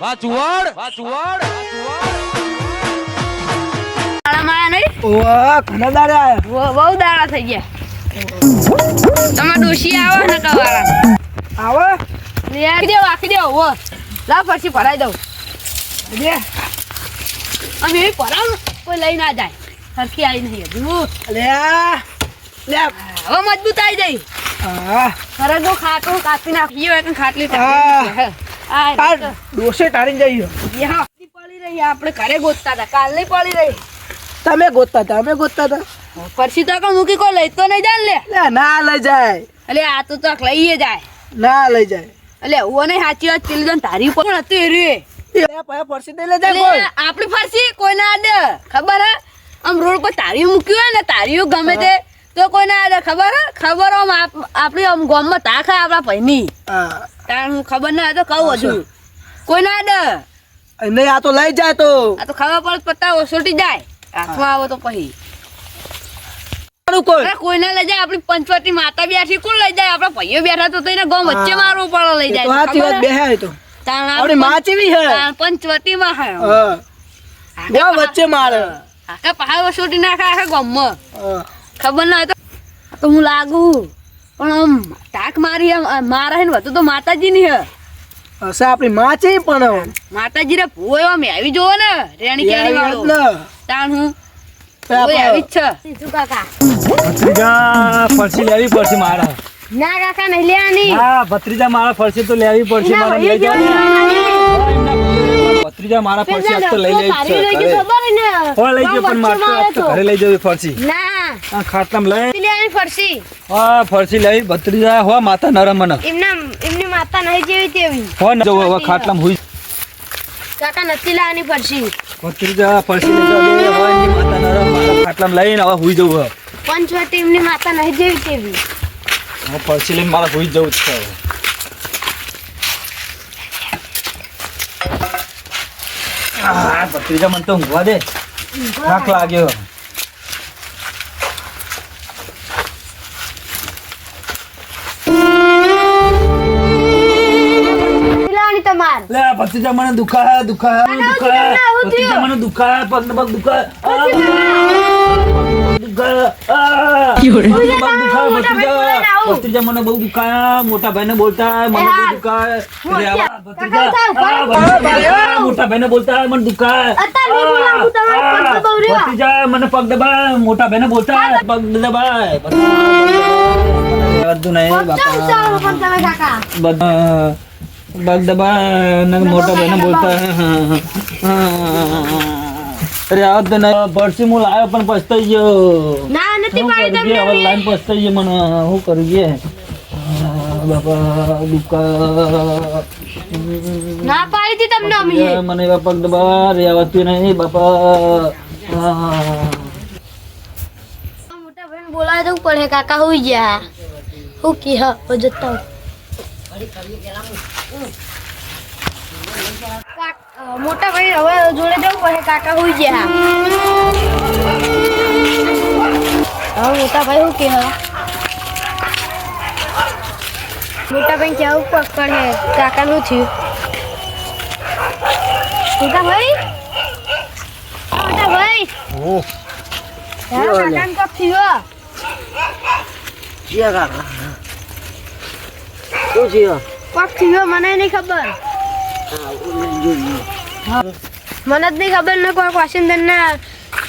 વાહ ચુવાડ વાહ ચુવાડ વાહ ચુવાડ દાડા માયા નહીં ઓવા ઘણા દાડે આયા. બહુ બહુ દાડા થઈ ગયા. તમે ડોશી આવો ને કવાળા? આવો? આખી દેવ આખી દેવો વો. લા પછી ભરાઈ દઉં. લે. અમે એવી કોઈ લઈ ના જાય. સરખી આવી નહીં હજુ લે લે. હવે મજબૂત આવી જઈ હા. ફરક ખાટું કાપી નાખી. ખાટલી હા. આ ડોસે ટાળી જઈ પડી રહી આપણે ઘરે ગોતતા હતા કાલ પડી રહી. તમે ગોતતા હતા અમે ગોતતા હતા. પરસી તો મૂકી કોઈ લઈ તો નહીં જાય લે. ના લઈ જાય. એટલે આ તો તક લઈએ જાય. ના લઈ જાય. એટલે હું નહીં સાચી વાત પેલી તો તારી પણ હતી રે પાછા ફરસી લઈ જાય કોઈ. ના આડે ખબર હે? આમ રોડ પર તારી મૂક્યું હોય ને તારીઓ ગમે તે તો કોઈ ના આડે ખબર હે? ખબર આમ આપ- આપણી આમ ગામમાં તા ખાય આપણા ભાઈની. હા. તાર હું ખબર ના તો કહું હજુ. કોઈ ના આડે? નહીં આ તો લઈ જાય તો. આ તો ખાવા પર પત્તા ઓસોટી જાય. હાથમાં આવો તો પછી. તારું કોઈ. ના લઈ જાય આપણી પંચવટી માતા બેઠી કોણ લઈ જાય? આપણા ભાઈઓ બેઠા તો એને ગામ વચ્ચે. મારવું પડે લઈ જાય. હાથી વાત બેહાય તો. તાણમાં ચેવી હે? પંચવટીમાં હે. હા. ગો વચ્ચે મારે. આખા પહાડ ઓસોટી નાખે આખા ગામમાં. હા. ખબર ના તો હું લાગુ. પણ આમ ટાક મારી આમ આ હે ને વધુ તો માતાજી ની હે. હશે આપણી માં છે પણ માતાજી રે ભૂવો આમ આવી જોવો ને રેણી કેણી વાળો તાણ હું. ભત્રીજા ફરસી લેવી પડશે મારા. ના કાકા નહીં લેવાની. હા ભત્રીજા મારા ફરસી તો લેવી પડશે મારા લઈ જાવ ભત્રીજા મારા ફરસી આજ તો લઈ લઈ છે ઘરે. લઈ પણ મારે આજ તો. ઘરે લઈ જવી ફરસી. ના. આ ખાટલામાં લઈ. ફરસી. હા ફરસી લેવી ભત્રીજા હો માતા નરમ મને. એમના એમની માતા નહીં જેવી તેવી. હો ન જો ખાટલામ હુઈ. કાકા નથી લાવવાની ફરસી. ભત્રીજા ફરસી લઈ હો એમની માતા નરમ ખાટલામાં લઈને હવે હુઈ જવું પંચવટી એમની માતા નહીં જેવી તેવી. હું ફરસી લઈને મારે હુઈ જવું છે. ભત્રીજા મને તો ઊંઘવા દે. થાક લાગ્યો. તમાર. લે ભત્રીજા મને દુખાય દુખાય મને દુખાય. ભત્રીજા મને દુખાય પગ ને પગ દુખાય ભત્રીજા મને બહુ દુખાયા મોટા ભાઈને બોલતા મને બહુ દુખાય. મોટા ભાઈને બોલતા મને દુખાય. ભત્રીજા મને પગ દબાય મોટા ભાઈને બોલતા પગ દબાય. બધું નહીં બાપા બધા પગ દબાય ને મોટા ભાઈને બોલતા અરે આ તો નહીં પરસી હું લાવ્યો પણ પસ્તાઈ ગયો. ના નથી પાડી કરું હવે લાઈન પસ્તાઈ ગયો મને શું કરું કે બાપા દુકા ના પાડી હતી તમને અમે મને બાપા પગ દબા રે આવતું નહીં બાપા. મોટા ભાઈ બોલાવે જવું પડે કાકા હોઈ ગયા. હું કી હા જતા મોટા ભાઈ હવે જોડે જવું પડે કાકા હોય ગયા. હવે મોટા ભાઈ હું કે મોટા ભાઈ કેવું પકડે કાકા નું થયું? મોટા ભાઈ? મોટા ભાઈ? હા, કાકાને કપ થયો શું થયું? થયો મને નહીં ખબર. મને જ નહીં ખબર ને કોઈ વાસિંદર ના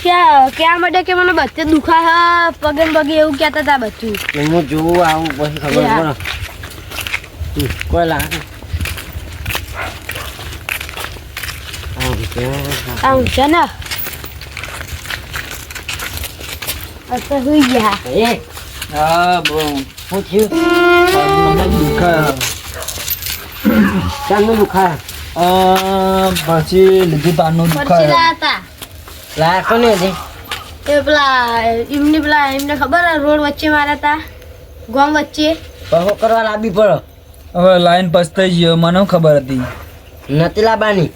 ક્યાં ક્યાં માટે કે મને બધે દુખા હા પગે પગે એવું કહેતા હતા બધું. હું જોઉં આવું પછી ખબર પડે. કોઈ લાગે છે ને? અત્યારે સુઈ ગયા. હા બહુ. થયું? મને દુખાય ચાલુ દુખાય. આ પછી લીધું પછી દુખાય લાયા હતા હતી એ પેલા એમને પેલા એમને ખબર રોડ વચ્ચે માર્યા હતા ગામ વચ્ચે? પહો કરવા લાબી પડો. હવે લાઈન પસ્તાઈ ગયો મને ખબર હતી? નથી લાબાની.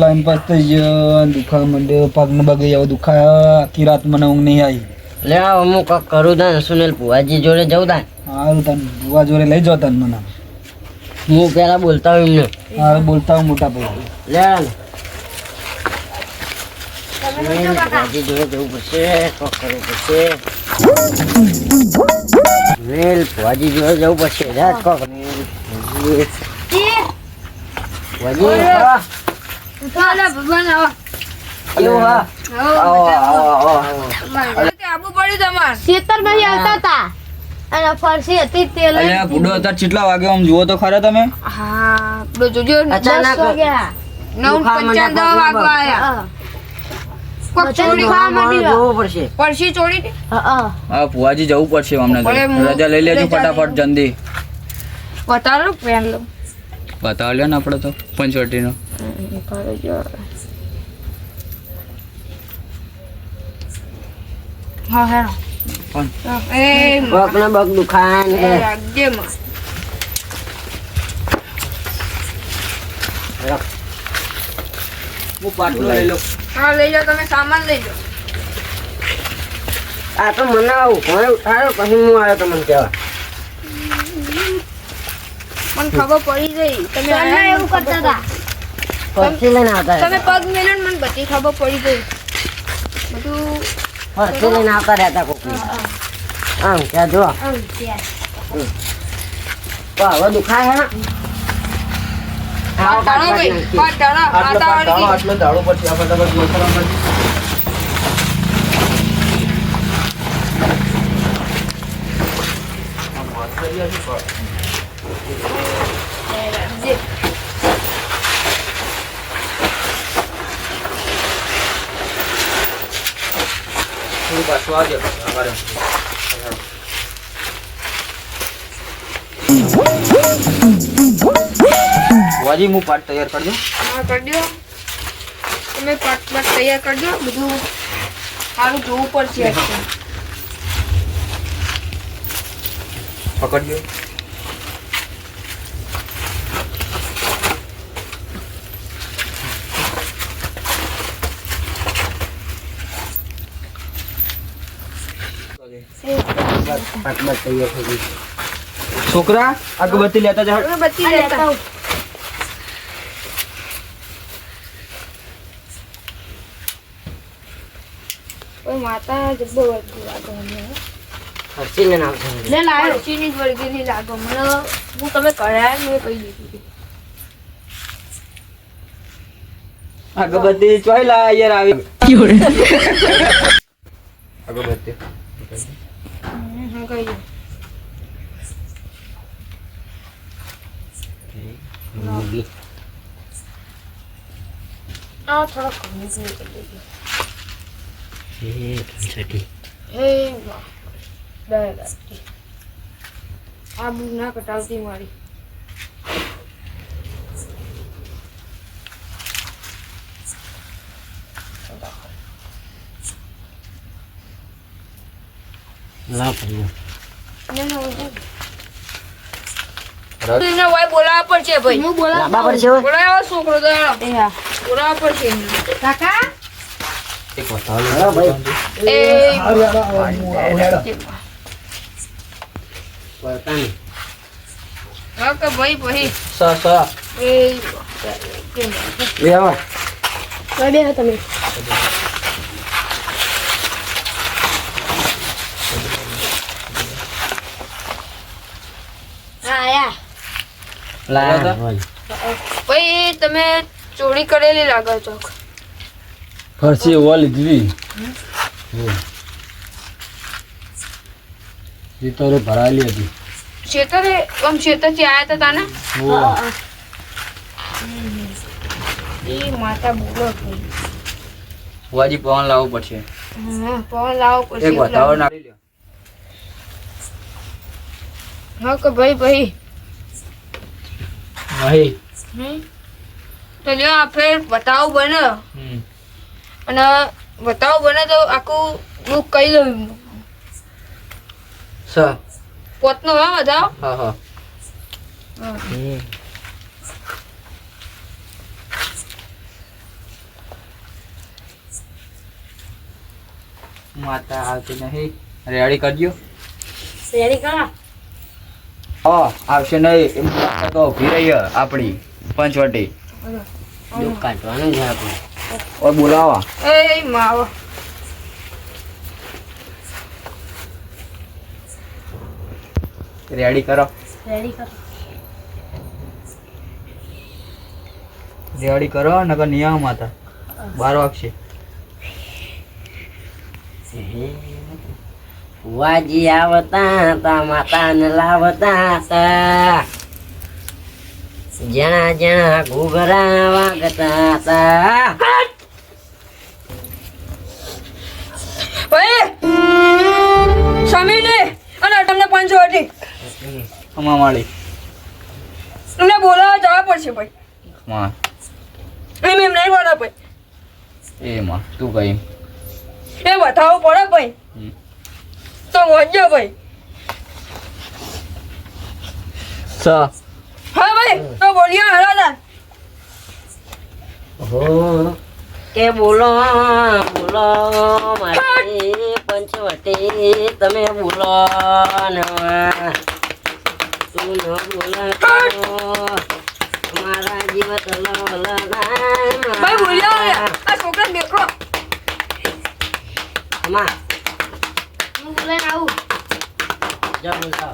લાઈન પસ્તાઈ ગયો દુખા માંડ્યો પગ ને બગે એવો દુખાય આખી રાત મને ઊંઘ નહીં આવી. લે આવ હું કરું તાન સુનિલ ભુવાજી જોડે જવું તાન. હારું તને ભુવા જોડે લઈ જાવ તને મને. હું પેલા બોલતા હોય એમને. હવે બોલતા હું મોટા ભાઈ. લે. સુનિલ, જોડે જવું પડશે કોક કરવું પડશે. સુનિલ, ભાજી જોડે જવું પડશે. કોક. આબુ પડ્યું તમારે. આવતા હતા. અને ફરસી હતી તે લઈ અલ્યા બુડો અત્યારે કેટલા વાગે આમ જુઓ તો ખરા તમે? હા પેલો જોજો અચાનક વાગ્યા. નવ પંચાવન વાગવા આયા ફુવાજી જવું પડશે. અમને તો. ભલે હું રજા લઈ લેજો ફટાફટ જલ્દી. બતાવો પેન લો. બતાવ લ્યો ને આપણે તો પંચવટીનો. હા હેરો કોણ? એ પગ ને પગ દુખાય ને. એ રાખજે માં. હું પાટલું લઈ લઉં. હા લઈ જાઓ તમે સામાન લઈ જાઓ આ તો મને આવું કોણે ઉઠાડ્યો પછી હું આવ્યો તમને કહેવા. મને ખબર પડી ગઈ. તમે એવું કરતા હતા. ફરતી લઈને આવતા તમે પગ મેલ્યો મને બધી ખબર પડી ગઈ. બધું ફરતી લઈને આવતા રહેતા કોક આમ ક્યાં જો. ત્યાં. તો હવે દુખાય હે? આવો પાટ ઢાળો કાઢ ભાઈ નાખી. પાટ ઢાળો માતા વાળી ગઈ. આટલો દાડો પછી આ ફટાફટ મોકલવા પડશે. જે. થોડું પાછું આવજે અમારે વાજી હું પાટ તૈયાર કરજો હા કરી દો તમે પાટ પાટ તૈયાર કરજો બધું સારું જોવું પડશે actually. પકડજો પાટમાં તૈયાર થઈ ગઈ. છોકરા અગરબત્તી લેતા. જાઓ તમે લેતા ઓય માતા જબ્બો વર્ગી લાગો મને ફરતી લઈને આવતા લે લાયો. જ વર્ગીની લાગો. મને હું તમે કરાયા મેં કહી દીધું અગરબત્તી ચોય લા યાર આવી. અગરબત્તી હમ, હમ, કહી દો મૂવી. આ થોડો કમી જ કરી દેજો એ ઘંટડી. હે વાહ આ ના કટાવતી મારી લાવ પડ્યું. બોલાવવા પડશે ભાઈ હું બોલા લાંબા પડશે? છોકરો તો બોલાવવા પડશે. કાકા? એક ભાઈ. ભાઈ ભાઈ સ સ. એ લે આવો. બે તમે. આયા. ભાઈ. ભાઈ તમે ચોરી કરેલી લાગે છો. ફરસી ઓવા લીધી એ તો ભરાયેલી હતી. શેતરે આમ શેતરથી આયા હતા તાને? એ માતા બોલો પવન લાવવું પડશે. પવન લાવવો પડશે એક લ્યો. હા કે ભાઈ ભાઈ. ભાઈ. હમ. તો લ્યો આપે ફેર બતાવો બને. અને બતાવો બને તો આખું હું કહી દઉં પોતનો હા બતાવો. હા હા. માતા આવતી નહીં. રેડી કરજો. રેડી કરો. ઓ આવશે નહીં. એમ તો ઊભી રહી આપણી. પંચવટી. દુઃખ કાઢવાનું છે આપણે. ઓય બોલાવા. એ માવો રેડી કરો? રેડી કરો. રેડી કરો નકર નિયમ હતા બાર વાગશે ફુવાજી આવતા તા માતાને લાવતા તા. જણા જણા ઘૂઘરા વાગતા હતા. ભાઈ સ્વામીને અને તમને પાંચસો હતી. અમા માળી. તમને બોલાવવા જવા પડશે ભાઈ. માં એમ એમ નહીં બોલા ભાઈ. એ માં તું કઈ? એ બતાવવું પડે ભાઈ. તો વાંચજો ભાઈ. સ. હા ભાઈ તો બોલ્યો હરાદા હો કે બોલો બોલો મારી પંચવટી તમે બોલો નવા તું ન બોલો મારા જીવત ભાઈ બોલ્યો. આ છોકરા દેખો. અમા હું બોલે આવું. જો બોલતો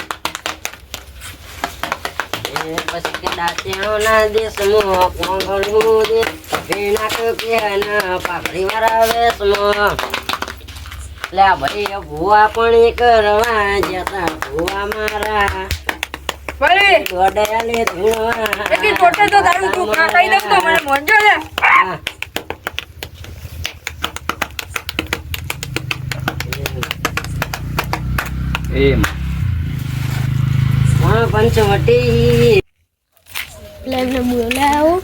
એ પછી કે દાંતિયાઓના દેશમાં કોંગળનું દે પીણાક પીવાના પાઘડી મારા વેશમાં લે ભાઈ કરવા જતા ભૂવા મારા ગોડયાલે ધૂળવા એટલી હા. એ માં કોણ પંચવટી એટલે એમને બોલાય આવું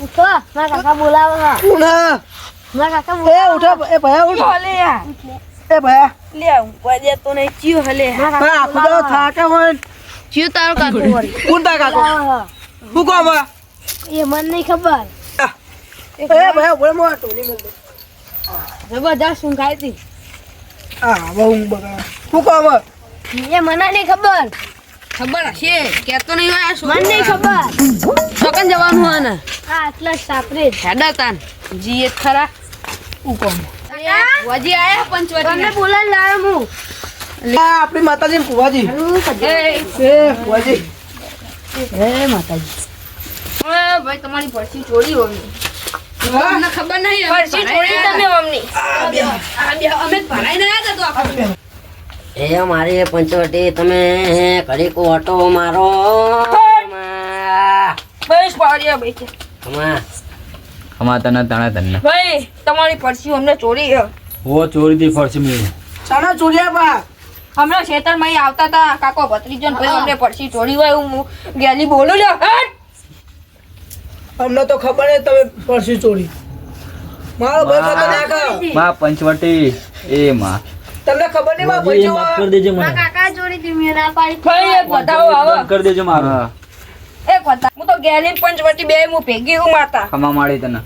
ઉઠો મારા કાકા બોલાવે છે મારા કાકા બોલાવે છે. હલે યાર એ ભયા લે ઊંઘવા દે તો નહીં ચિયો હલે મારા કાકા બોલાવે છે. ચિયો તારો કાકો વળી બોલાવે છે. એ મને નહીં ખબર. જબરદસ્ત ઊંઘ આવી હતી એ મને નહીં ખબર. ખબર હશે. કેતો નહીં હોય આ મને નહીં ખબર. ચોકન જવાનું હોય ને? આ એટલે સાપરે. હેડા તાન. જી એ ખરા ઉકોમ વજી આયા તમને પંચવટી બોલાવી લાવ્યો હું. આપણી માતાજી ને ફુવાજી એ ફુવાજી ભાઈ તમારી પરસી ચોરી હોય તમને ખબર નહીં? પરસી ચોરી તમે અમની આ બે અમે જ ભરાઈને આવ્યા હતા તો આપણે. એ મારી પંચવટી તમે ઘડીક ઓટો મારો. બસ પાડ્યા ભાઈ હમા અમા તને તને તને ભાઈ તમારી પરસી અમને ચોરી છે. હો ચોરીથી ફરસી મેળવી. સાના ચોર્યા બા. હમણાં ખેતરમાં આવતા હતા કાકો ભત્રીજો ભાઈ અમને પડશી ચોરી હોય હું ગેલી બોલું લ્યો અમને તો ખબર નહીં તમે પડશી ચોરી મારો ભાઈ ખતરનાકમાં પંચવટી. એ માં. તમને ખબર નહીં બાબુજી, ભાઈ માફ કરી દેજો મને. કાકા ચોરી થી મેં ના પાડી. ભાઈ એક બતાવો આવો કરી દેજો મારું. એક બતાવો હું તો ગેલી પંચવટી બે હું ભેગી હું માતા. ખમા માડી તને.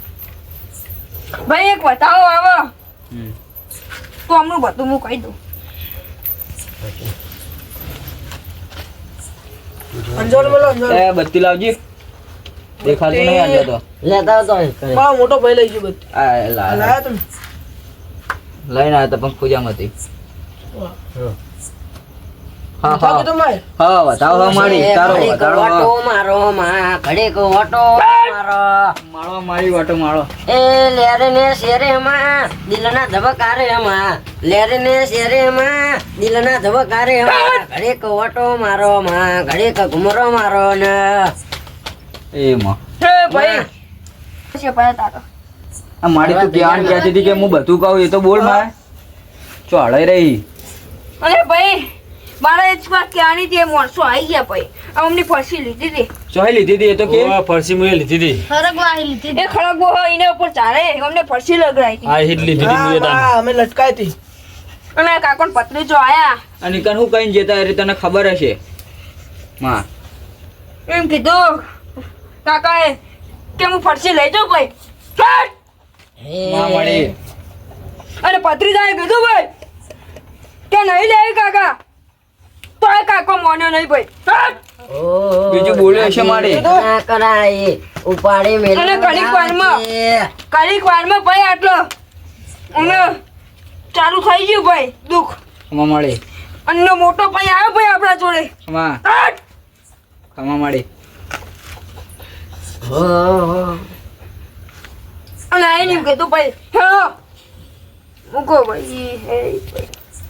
ભાઈ એક બતાવો આવો હમ. તો અમનું બધું હું કહી દઉં અંજોર બોલો અંજોર એ બત્તી લાવજી. દેખાતું નહીં આજે તો. લેતા આવતો બા મોટો ભાઈ લઈ ગયો બધી આ લાયા તમે? લઈને આવ્યા હતા પણ પૂજામાં હતી. હા હા. હા બતાવો હા તારો ઘડીક મારો. માં ઘડીક ઓટો મારો. માળો માળી વાટો માળો. એ લેરે ને શેરે માં દિલના ધબકારે માં. લેરે ને શેરે માં દિલના ધબકારે માં. ઘડીક ઓટો મારો માં ઘડીક ઘુમરો મારો ને. એ માં. હે ભાઈ! તારો? આ માળી તું ધ્યાન કહેતી હતી કે હું બધું કહું એ તો બોલ મારે ચો હળાઈ રહી. અરે ભાઈ! મારા એક વાત ક્યાંની એ માણસો આવી ગયા પછી. આ અમની ફરસી લીધી હતી. ચોહી લીધી હતી એ તો કે? ફરસી મેં લીધી હતી. ફરક વાહી લીધી એ ખડગવો હોય એના ઉપર ચાલે અમને ફરસી લગાવી હતી. આ હિટ લીધી હતી અમે લટકાઈ હતી. અને કાકોન પત્રી જો આયા. અને કન હું કઈ જતા એ તને ખબર હશે? માં. એમ કીધું કાકાએ કે હું ફરસી લઈ જાઉં ભાઈ! માં મળી અને પત્રીજાએ કીધું ભાઈ કે નહીં લે કાકા. એ કાકો મોન્યો નહીં ભાઈ! બીજું બોલ્યો છે મારે. ના કરાય. ઉપાડી મેલ અને ઘડીક વારમાં. ઘડીક વારમાં ભાઈ આટલો અમે ચાલુ થઈ ગયું ભાઈ દુખ. ખમા મળી અન્નો મોટો ભાઈ આવ્યો ભાઈ આપણા જોડે. ખમા! ખમા મળી અને આઈને એમ કીધું ભાઈ હેલો મૂકો ભાઈ.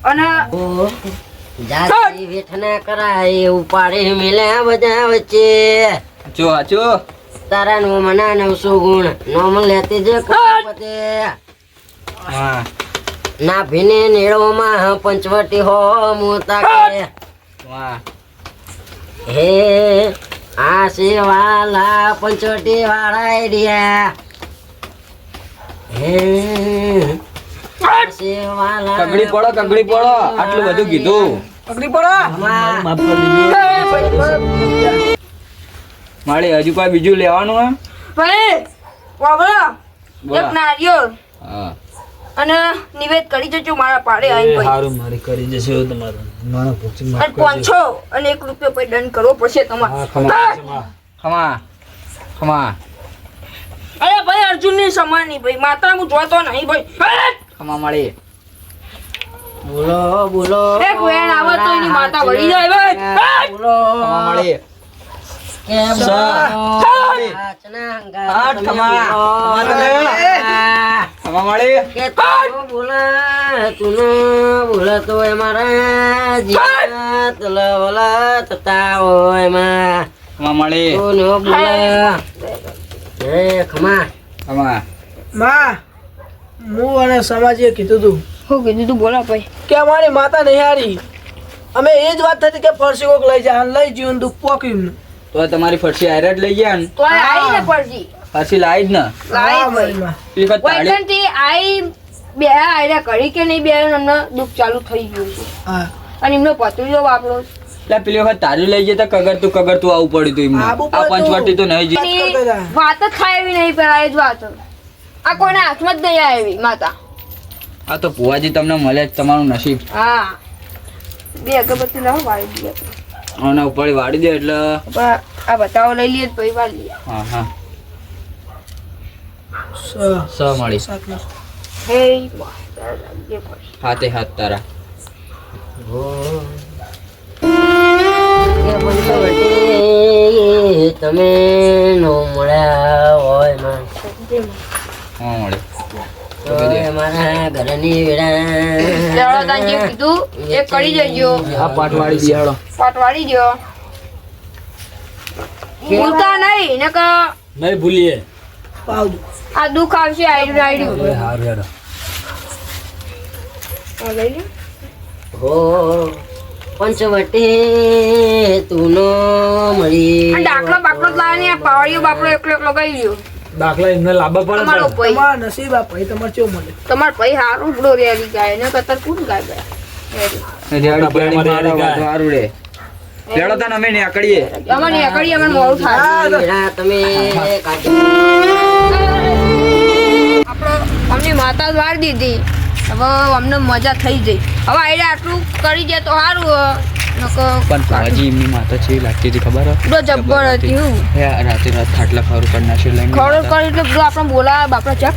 અને જાતિ વેઠના કરાય ઉપાડી મેલે બધા વચ્ચે. જો હાચો. તારા નો મના નવસો ગુણ નોમ લેતી જે કપતે હા. ના ભીને નીળોમાં પંચવટી હો મોતા કે વાહ. હે આ સેવાલા પંચવટી વાળા રહ્યા હે કગડી પડો કગડી પડો. આટલું બધું કીધું. પકડી પડો! માળી હજુ કોઈ બીજું લેવાનું હે ભાઈ વાવડો. એક નારિયો. હા. અને નિવેદ કરી જજો મારા પાડે આવીને ભાઈ સારું મારી કરી જશે તમારું. મારા ભૂખથી માફ અને. પાંચસો અને એક રૂપિયો પર દંડ કરવો પડશે તમારે. ખમા, ખમા. ખમા અરે ભાઈ અર્જુનની સમાન નહીં ભાઈ. માત્ર હું જોતો નહીં ભાઈ! ખમા મળી. બોલો બોલો. એ વેણ આવો તો એની માતા વળી જાય ભાઈ. બોલો. ખમા મળી. કે બોલો. આજના હંગાત આઠ તમે ખમા. હે અને સમાજે કીધું હતું હું કીધું તું બોલા ભાઈ. કે અમારી માતા નિહારી અમે એ જ વાત થતી કે ફરસી કોક લઈ જાય લઈ જીવન દુઃખ પોક્યું તો તમારી ફરસી આયરટ લઈ ગયા ને? તો આઈ ને ફરસી ફરસી લાઈ જ ને? લાઈ ભાઈ. આઈ બે આયરા કરી કે નહીં બે એમને દુઃખ ચાલુ થઈ ગયું છે. હા. અને એમનો પતરીઓ વાપરો એટલે પેલી વખત તારી લઈ જતા કગર તું કગર તું આવું પડ્યું તું એમને. આ પંચવટી તો નહીં જી. વાત જ થાય એવી નહીં પેલા એ જ વાત. આ કોઈના હાથમાં જ નહીં આવી માતા. આ તો ભુવાજી તમને મળે જ તમારું નસીબ. હા. બે અગરબત્તી લાવો વાળી દઈએ. અને ઉપર વાળી દે એટલે આ બતાવો લઈ લઈએ તો પછી વાળી લઈએ. હા હા. સ- સ મળી. હે. હાથે હાથ તારા. તમે નો મળ્યા હોય મળે. નહીં ને ભૂલીએ. આ દુઃખ આવશે આયરું હવે હારું હેડો. હો પંચવટી તું નો મળી દાખલો બાકલો લાવે ને પાવડીઓ બાપડો એકલો એકલો ગઈ રહ્યો. દાખલા એમને લાંબા પડે તમારો. ભાઈ. તમારા નસીબ આ ભાઈ તમારે કેવું મળે? તમારો ભાઈ હારું ઉપડો રેલી ગાય. ને કતર કોણ ગાય ગયા? રેડી આપણે ગાડી અમારે મારો ગાય. હારું રે. લેડો તને અમે નીકળીએ. અમારે એકડી અમે મોડું થાય. તમે આપણો અમને માતા જ વાર દીધી. હવે અમને મજા થઈ જઈ હવે આઈડિયા આટલું કરી દે તો સારું પણ ભુવાજી એમની માતા છે લાગતી હતી ખબર? બધો જબ્બર હતી રાતે રાત ખાટલા ખારું કરી નાખ્યું લઈને ખરો કરી એટલે બધું આપણે બોલાવે બાપડા ચેક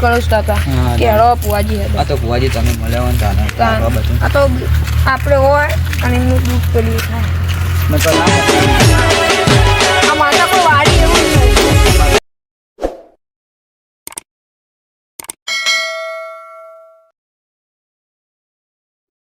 કરોસતા હતા. કે પુવાજી આ તો પુવાજી તમે મળ્યા તાને આ બધું આ તો આપણે હોય અને એમનું દૂધ પેલું થાય.